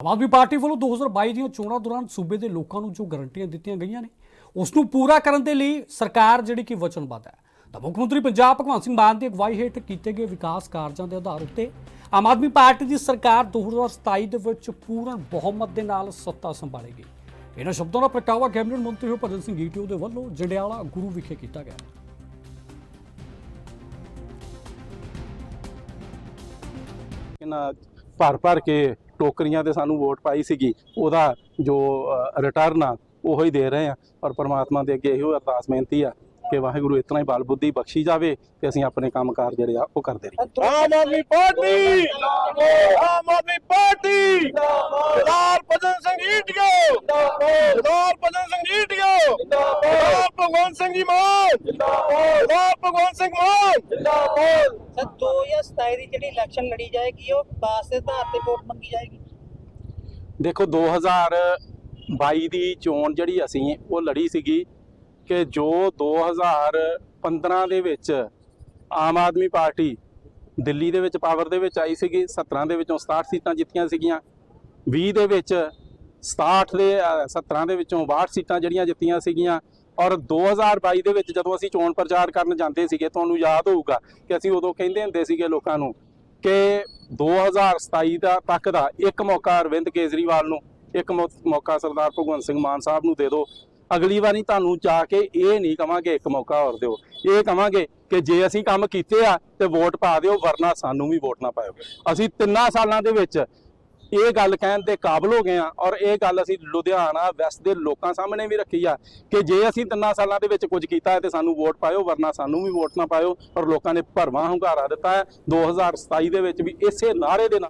Aam Aadmi party ਵੱਲੋਂ 2022 ਦੀਆਂ ਚੋਣਾਂ ਦੌਰਾਨ ਸੂਬੇ ਦੇ ਲੋਕਾਂ ਨੂੰ ਜੋ ਗਰੰਟੀਆਂ ਦਿੱਤੀਆਂ ਗਈਆਂ ਨੇ, ਉਸ ਨੂੰ ਪੂਰਾ ਕਰਨ ਦੇ ਲਈ ਸਰਕਾਰ ਜਿਹੜੀ ਕਿ ਵਚਨਬੱਧ ਹੈ। ਤਾਂ ਮੁੱਖ ਮੰਤਰੀ ਪੰਜਾਬ ਭਗਵੰਤ ਸਿੰਘ ਮਾਨ ਦੀ ਅਗਵਾਈ ਹੇਠ ਕੀਤੇ ਗਏ ਵਿਕਾਸ ਕਾਰਜਾਂ ਦੇ ਆਧਾਰ ਉੱਤੇ ਆਮ ਆਦਮੀ ਪਾਰਟੀ ਦੀ ਸਰਕਾਰ 2027 ਦੇ ਵਿੱਚ ਪੂਰਨ ਬਹੁਮਤ ਦੇ ਨਾਲ ਸੱਤਾ ਸੰਭਾਲੇਗੀ ਇਹਨਾਂ ਸ਼ਬਦਾਂ ਦਾ ਪ੍ਰਗਟਾਵਾ ਕੈਬਨਿਟ ਮੰਤਰੀ ਹਰਭਜਨ ਸਿੰਘ ਈਟੀਓ ਦੇ ਵੱਲੋਂ ਜੰਡਿਆਲਾ ਗੁਰੂ ਵਿਖੇ ਕੀਤਾ ਗਿਆ। ਇਹਨਾਂ ਭਰ ਭਰ ਕੇ ਟੋਕਰੀਆਂ ਤੇ ਸਾਨੂੰ ਵੋਟ ਪਾਈ ਸੀਗੀ, ਉਹਦਾ ਜੋ ਰਿਟਰਨ ਆ, ਉਹੋ ਹੀ ਦੇ ਰਹੇ ਆ। ਔਰ ਪ੍ਰਮਾਤਮਾ ਦੇ ਅੱਗੇ ਇਹੋ ਅਰਦਾਸ ਬੇਨਤੀ ਆ ਕਿ ਵਾਹਿਗੁਰੂ ਇਤਨਾ ਹੀ ਬਲ ਬੁੱਧੀ ਬਖਸ਼ੀ ਜਾਵੇ ਤੇ ਅਸੀਂ ਆਪਣੇ ਕੰਮਕਾਰ ਜਿਹੜੇ ਆ, ਉਹ ਕਰਦੇ ਰਹੀਏ। ਆਮ ਆਦਮੀ ਪਾਰਟੀ! ਆਮ ਆਦਮੀ ਪਾਰਟੀ! ਸਰਦਾਰ ਭਜਨ ਸਿੰਘ ਈਟਿਓ! ਸਰਦਾਰ ਭਜਨ ਸਿੰਘ ਈਟਿਓ! ਭਗਵੰਤ ਸਿੰਘ ਜੀ ਮਾਨ! ਸਰਦਾਰ ਭਗਵੰਤ ਸਿੰਘ ਮਾਨ! ਸਰ 2027 ਦੀ ਜਿਹੜੀ ਇਲੈਕਸ਼ਨ ਲੜੀ ਜਾਏਗੀ ਉਹ ਬਾਸ ਦੇ ਆਧਾਰ ਤੇ ਵੋਟ ਮੰਗੀ ਜਾਏਗੀ। ਦੇਖੋ 2022 ਦੀ ਚੋਣ ਜਿਹੜੀ ਅਸੀਂ ਉਹ ਲੜੀ ਸੀਗੀ ਕਿ ਜੋ 2015 ਦੇ ਵਿੱਚ ਆਮ ਆਦਮੀ ਪਾਰਟੀ ਦਿੱਲੀ ਦੇ ਵਿੱਚ ਪਾਵਰ ਦੇ ਵਿੱਚ ਆਈ ਸੀਗੀ 17 ਦੇ ਵਿੱਚੋਂ 67 ਸੀਟਾਂ ਜਿੱਤੀਆਂ ਸੀਗੀਆਂ। 20 ਦੇ ਵਿੱਚ 67 ਦੇ ਅ, 17 ਦੇ ਵਿੱਚੋਂ 62 ਸੀਟਾਂ ਜਿਹੜੀਆਂ ਜਿੱਤੀਆਂ ਸੀਗੀਆਂ। ਔਰ 2022 ਦੇ ਵਿੱਚ ਜਦੋਂ ਅਸੀਂ ਚੋਣ ਪ੍ਰਚਾਰ ਕਰਨ ਜਾਂਦੇ ਸੀਗੇ, ਤੁਹਾਨੂੰ ਯਾਦ ਹੋਊਗਾ ਕਿ ਅਸੀਂ ਉਦੋਂ ਕਹਿੰਦੇ ਹੁੰਦੇ ਸੀਗੇ ਲੋਕਾਂ ਨੂੰ ਕਿ 2027 ਦਾ ਤੱਕ ਦਾ ਇੱਕ ਮੌਕਾ ਅਰਵਿੰਦ ਕੇਜਰੀਵਾਲ ਨੂੰ, ਇੱਕ ਮੌਕਾ ਸਰਦਾਰ ਭਗਵੰਤ ਸਿੰਘ ਮਾਨ ਸਾਹਿਬ ਨੂੰ ਦੇ ਦਿਓ। ਅਗਲੀ ਵਾਰੀ ਤੁਹਾਨੂੰ ਜਾ ਕੇ ਇਹ ਨਹੀਂ ਕਵਾਂਗੇ ਇੱਕ ਮੌਕਾ ਹੋਰ ਦਿਓ। ਇਹ ਕਵਾਂਗੇ ਕਿ ਜੇ ਅਸੀਂ ਕੰਮ ਕੀਤੇ ਆ ਤੇ ਵੋਟ ਪਾ ਦਿਓ, ਵਰਨਾ ਸਾਨੂੰ ਵੀ ਵੋਟ ਨਾ ਪਾਇਓ। ਅਸੀਂ ਤਿੰਨਾਂ ਸਾਲਾਂ ਦੇ ਵਿੱਚ ਇਹ ਗੱਲ ਕਹਿਣ ਦੇ ਕਾਬਲ ਹੋ ਗਏ ਆ ਔਰ ਇਹ ਗੱਲ ਅਸੀਂ ਲੁਧਿਆਣਾ ਵੈਸਟ ਦੇ ਲੋਕਾਂ ਸਾਹਮਣੇ ਵੀ ਰੱਖੀ ਆ ਕਿ ਜੇ ਅਸੀਂ ਤਿੰਨਾਂ ਸਾਲਾਂ ਦੇ ਵਿੱਚ ਕੁਝ ਕੀਤਾ ਹੈ ਤੇ ਸਾਨੂੰ ਵੋਟ ਪਾਇਓ, ਵਰਨਾ ਸਾਨੂੰ ਵੀ ਵੋਟ ਨਾ ਪਾਇਓ ਔਰ ਲੋਕਾਂ ਨੇ ਭਰਵਾਂ ਹੁੰਗਾਰਾ ਦਿੱਤਾ ਹੈ। 2027 ਦੇ ਵਿੱਚ ਵੀ ਇਸੇ ਨਾਅਰੇ ਦੇ ਨਾਲ